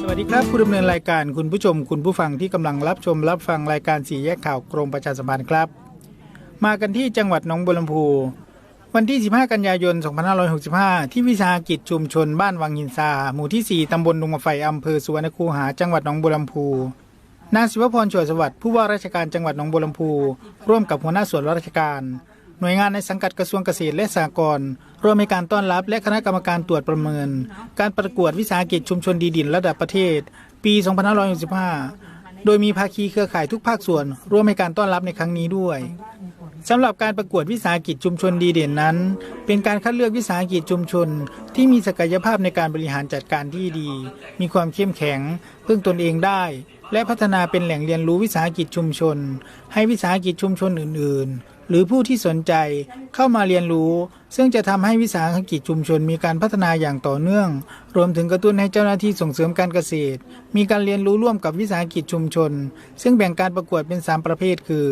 สวัสดีครับผู้ดำเนินรายการคุณผู้ชมคุณผู้ฟังที่กำลังรับชมรับฟังรายการสี่แยกข่าวกรมประชาสัมพันธ์ครับ มากันที่จังหวัดหนองบัวลำพูวันที่ 15 กันยายน 2565 ที่วิสาหกิจชุมชนบ้านวังหินซาหมู่ที่ 4 ตำบลดงมะไฟอำเภอสุวรรณคูหาจังหวัดหนองบัวลำพูนางศิวพรชวยสวัสดิ์ผู้ว่าราชการจังหวัดหนองบัวลำพูร่วมกับหัวหน้าส่วนราชการ หน่วยงานในสังกัดกระทรวงเกษตรและสหกรณ์ วมในการต้อนรับและคณะกรรมการตรวจประเมิน การประกวดวิสาหกิจชุมชนดีดินระดับประเทศ ปี 2565 โดยมีภาคีเครือข่ายทุกภาคส่วน ร่วมในการต้อนรับในครั้งนี้ด้วยสำหรับการประกวดวิสาหกิจชุมชนดีเด่นนั้น เป็นการคัดเลือกวิสาหกิจชุมชน ที่มีศักยภาพในการบริหารจัดการที่ดี มีความเข้มแข็งพึ่งตนเองได้ และพัฒนาเป็นแหล่งเรียนรู้วิสาหกิจชุมชน ให้วิสาหกิจชุมชนอื่น ๆ หรือผู้ที่สนใจเข้ามาเรียนรู้ ซึ่งจะทำให้วิสาหกิจชุมชนมีการพัฒนาอย่างต่อเนื่อง รวมถึงกระตุ้นให้เจ้าหน้าที่ส่งเสริมการเกษตร มีการเรียนรู้ร่วมกับวิสาหกิจชุมชน ซึ่งแบ่งการประกวดเป็น 3 ประเภท คือ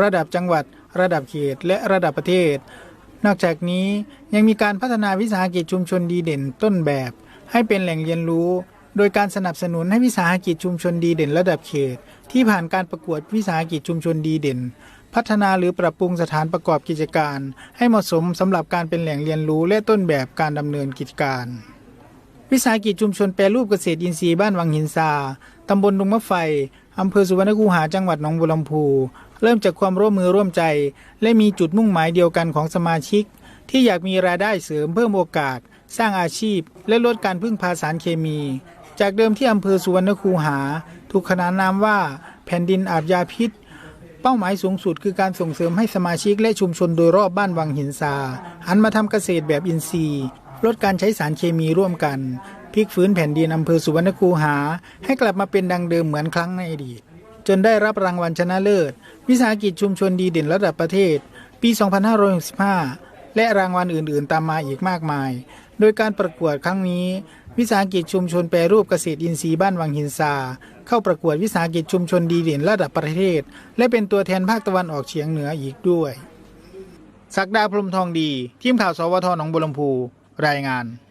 ระดับจังหวัด ระดับเขต และระดับประเทศ นอกจากนี้ยังมีการพัฒนาวิสาหกิจชุมชนดีเด่นต้นแบบ ให้เป็นแหล่งเรียนรู้ โดยการสนับสนุนให้วิสาหกิจชุมชนดีเด่น ระดับเขต ที่ผ่านการประกวดวิสาหกิจชุมชนดีเด่น พัฒนาหรือปรับปรุงสถานประกอบกิจการ ให้เหมาะสมสำหรับการเป็นแหล่งเรียนรู้และต้นแบบการดำเนินกิจการ วิสาหกิจชุมชนแปรรูปเกษตรอินทรีย์บ้านวังหินซาตำบลดงมะไฟอำเภอสุวรรณคูหาจังหวัดหนองบัวลำพู เริ่มจากความร่วมมือร่วมใจ และมีจุดมุ่งหมายเดียวกันของสมาชิก ที่อยากมีรายได้เสริมเพิ่มโอกาส สร้างอาชีพ และลดการพึ่งพาสารเคมี จากเดิมที่อำเภอสุวรรณคูหา ถูกขนานนามว่า แผ่นดินอาบยาพิษ เป้าหมายสูงสุดคือการส่งเสริมให้สมาชิกและชุมชนโดยรอบบ้านวังหินซาหันมาทำเกษตรแบบอินทรีย์ ลดการใช้สารเคมีร่วมกันพลิกฟื้นแผ่นดินอำเภอสุวรรณคูหา ให้กลับมาเป็นดังเดิมเหมือนครั้งในอดีต จนได้รับรางวัลชนะเลิศ วิสาหกิจชุมชนดีเด่นระดับประเทศ ปี 2565 และรางวัลอื่น ๆ ตามมาอีกมากมาย โดยการประกวดครั้งนี้ วิสาหกิจชุมชนแปรรูปเกษตรอินทรีย์บ้านวังหินซาเข้าประกวดวิสาหกิจชุมชนดีเด่นระดับประเทศ และเป็นตัวแทนภาคตะวันออกเฉียงเหนืออีกด้วยศักดาพรมทองดี ทีมข่าวสวทหนองบุรลำพู รายงาน